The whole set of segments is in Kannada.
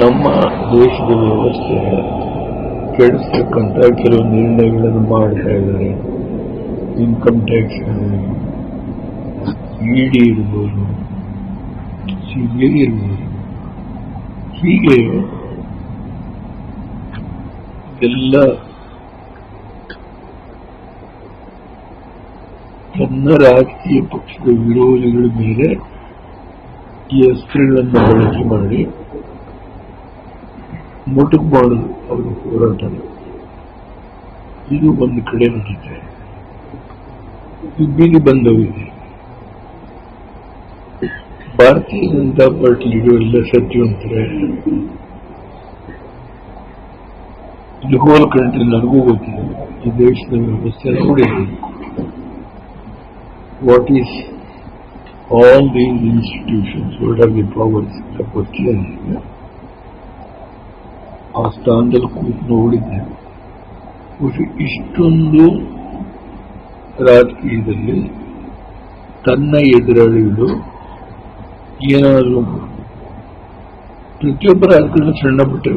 ನಮ್ಮ ದೇಶದ ವ್ಯವಸ್ಥೆ ಕೆಡಿಸ್ತಕ್ಕಂಥ ಕೆಲವು ನಿರ್ಣಯಗಳನ್ನು ಮಾಡ್ತಾ ಇದ್ದಾರೆ. ಇನ್ಕಮ್ ಟ್ಯಾಕ್ಸ್ ಡಿ ಇರ್ಬೋದು ಸಿ ಬಿ ಐ ಇರ್ಬೋದು. ಹೀಗೆ ಎಲ್ಲ ತನ್ನ ರಾಜಕೀಯ ಪಕ್ಷದ ವಿರೋಧಿಗಳ ಮೇಲೆ ಈ ಅಸ್ತ್ರಗಳನ್ನು ಬಳಕೆ ಮಾಡಿ ಮೊಟಕು ಮಾಡುದು ಅವರ ಹೋರಾಟ ಇದು ಒಂದು ಕಡೆ ನಡೀತೆ ಇದು ಬೀದಿ ಬಂದವಿದೆ ಭಾರತೀಯ ಜನತಾ ಪಾರ್ಟಿ ಇಡುವೆಲ್ಲ ಸತ್ಯವಂತರೇ ಇದು ಹೋಲ್ ಕಂಟ್ರಿ ನನಗೂ ಗೊತ್ತಿದೆ ಈ ದೇಶದ ವ್ಯವಸ್ಥೆ ನೋಡಿದ್ದೀನಿ what is all these institutions, what are the powers of question? ಆ ಸ್ಥಾನದಲ್ಲಿ ಕೂತು ನೋಡಿದ್ದೆ. ಒಟ್ಟು ಇಷ್ಟೊಂದು ರಾಜಕೀಯದಲ್ಲಿ ತನ್ನ ಎದುರಾಳಿಗಳು ಏನಾದರೂ ಪ್ರತಿಯೊಬ್ಬ ರಾಜಕೀಯ ಸಣ್ಣ ಪುಟ್ಟ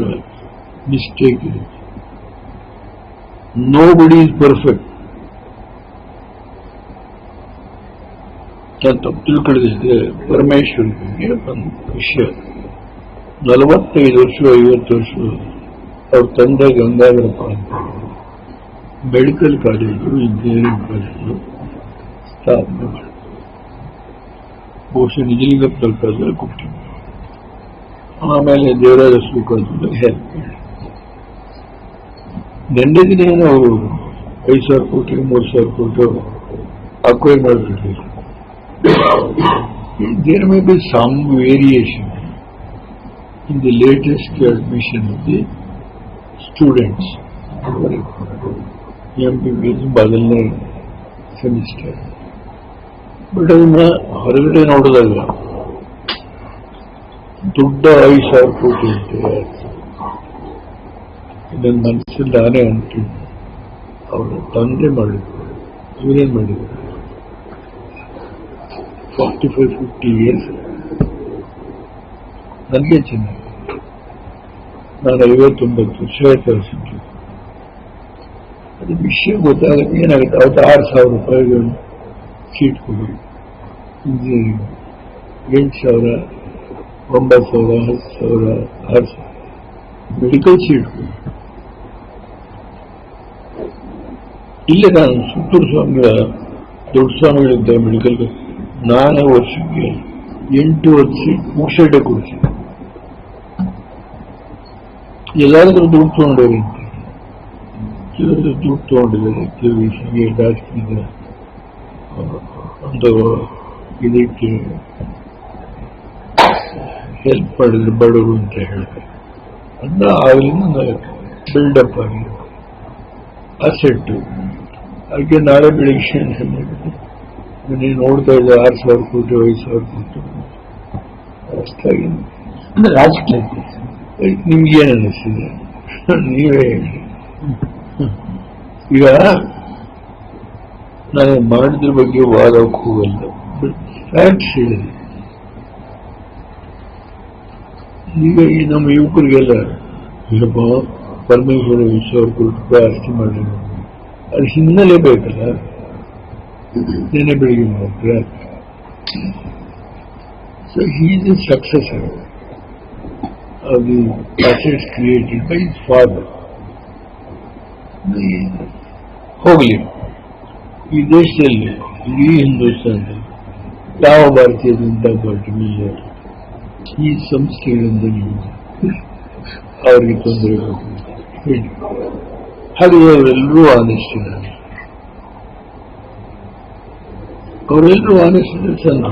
ಮಿಸ್ಟೇಕ್ ಇದೆ. ನೋ ಬಡಿ ಇಸ್ ಪರ್ಫೆಕ್ಟ್ ತಪ್ಪು ತಿಳ್ಕೊಳ್ಳಿದ್ರೆ ಪರಮೇಶ್ವರಿಗೆ ಒಂದು ವಿಷಯ. ನಲವತ್ತೈದು ವರ್ಷ ಐವತ್ತು ವರ್ಷ ಅವ್ರ ತಂದೆ ಗಂಗಾಧರಪ್ಪ ಅಂತ ಮೆಡಿಕಲ್ ಕಾಲೇಜು ಇಂಜಿನಿಯರಿಂಗ್ ಕಾಲೇಜು ಸ್ಥಾಪನೆ ಮಾಡಿದ್ರು ಬಹುಶಃ ನಿಜಲಿಂಗಪ್ಪನ ಕಾಲದಲ್ಲಿ ಕೊಟ್ಟಿದ್ರು ಆಮೇಲೆ ದೇವರಾಜ ಶ್ರೀಕಾಂತ ಹೆಲ್ಪ್ ಮಾಡಿ ನಿನ್ನೆ ದಿನ ಏನೋ ಅವರು ಐದು ಸಾವಿರ ಕೋಟಿ ಮೂರು ಸಾವಿರ ಕೋಟಿ acquire ಮಾಡಿಬಿಟ್ಟಿದ್ರು there may be some variation in the latest admission of the students. MBBS ಮೊದಲನೇ ಸೆಮಿಸ್ಟರ್ ಬಟ್ ಅದನ್ನ ಹೊರಗಡೆ ನೋಡಿದಾಗ ದೊಡ್ಡ ಐದು ಸಾವಿರ ಕೋಟಿ ಅಂತೆ ನನ್ನ ಮನಸ್ಸಲ್ಲಿ ನಾನೇ ಅಂತೀನಿ ಅವರ ತಂದೆ ಮಾಡಿದ್ರು ಇವರೇನ್ ಮಾಡಿದ್ರು ಫಾರ್ಟಿ ಫೈವ್ ಫಿಫ್ಟಿ ಇಯರ್ಸ್ ನನಗೆ ಚೆನ್ನಾಗಿ ನಾನು ಐವತ್ತೊಂಬತ್ತು ವರ್ಷ ಕಳಿಸಿದ್ದು ಅದು ವಿಷಯ ಗೊತ್ತಾಗುತ್ತೆ ಏನಾಗುತ್ತೆ ಅವತ್ತು ಆರು ಸಾವಿರ ರೂಪಾಯಿಗಳು ಸೀಟ್ ಕೊಡಿ ಇಂಜಿನಿಯರಿಂಗ್ ಎಂಟು ಸಾವಿರ ಒಂಬತ್ತು ಸಾವಿರ ಹತ್ತು ಸಾವಿರ ಆರು ಸಾವಿರ ಮೆಡಿಕಲ್ ಸೀಟ್ ಕೊಡಿ ಇಲ್ಲೇ ನಾನು ಸುತ್ತೂರು ಸ್ವಾಮಿಗಳ ದೊಡ್ಡ ಸ್ವಾಮಿಗಳಿದ್ದ ಮೆಡಿಕಲ್ ನಾನೇ ವರ್ಷಕ್ಕೆ ಎಂಟು ವರ್ಷ ಮುಗಿಸಡೆ ಕೊಡಿಸಿ ಎಲ್ಲಾದ್ರೂ ದುಡ್ಡು ತಗೊಂಡವ್ರಿ ಅಂತ ಕೆಲವರು ದುಡ್ಡು ತಗೊಂಡಿದ್ದಾರೆ ಕೆಲವು ಹೀಗೆ ರಾಜಕೀಯದ ಒಂದು ಇದಕ್ಕೆ ಹೆಲ್ಪ್ ಮಾಡಿದ್ರು ಬಡವರು ಅಂತ ಹೇಳ್ತಾರೆ ಅದನ್ನ ಆಗಲಿಂದ ಬಿಲ್ಡಪ್ ಆಗಿದೆ ಅಸೆಟ್ಟು ಅದಕ್ಕೆ ನಾಳೆ ಬೆಳಿಗ್ಗೆ ನೀವು ನೋಡ್ತಾ ಇದ್ದ ಆರು ಸಾವಿರ ಕೋಟಿ ಐದು ಸಾವಿರ ಕೋಟಿ ಅಷ್ಟಾಗಿ ಅಂದ್ರೆ ರಾಜಕೀಯ ನಿಮ್ಗೆ ಏನು ಅನ್ನಿಸ್ತಿದೆ ನೀವೇ ಈಗ ನಾನು ಮಾಡಿದ್ರ ಬಗ್ಗೆ ವಾದಕ್ಕೆ ಹೋಗಲ್ಲ. ಫ್ಯಾಕ್ಟ್ಸ್ ಹೇಳಿದೆ ಈಗ ಈ ನಮ್ಮ ಯುವಕರಿಗೆಲ್ಲ, ಇಲ್ಲಪ್ಪ, ಪರಮೇಶ್ವರ ವಿಶ್ವರ ಕುರಿತು ಅರ್ಥ ಮಾಡಿ ಅದು ಹಿನ್ನೆಲೆ ಬೇಕಲ್ಲ. ನೆನೆ ಬೆಳಿಗ್ಗೆ ಮಾಡಿದ್ರೆ ಸೊ ಹೀಗೆ success of the package created by his father, the Hoaglim. یہ دیش چل رہے یہی ہندوستان ہے۔ ٹاؤ بھارتیہ جنتا پارٹی میں ہے۔ یہ سمسکے اندر اور یہ تندر ہر ریلو آنے سے اور ریلو آنے سے چل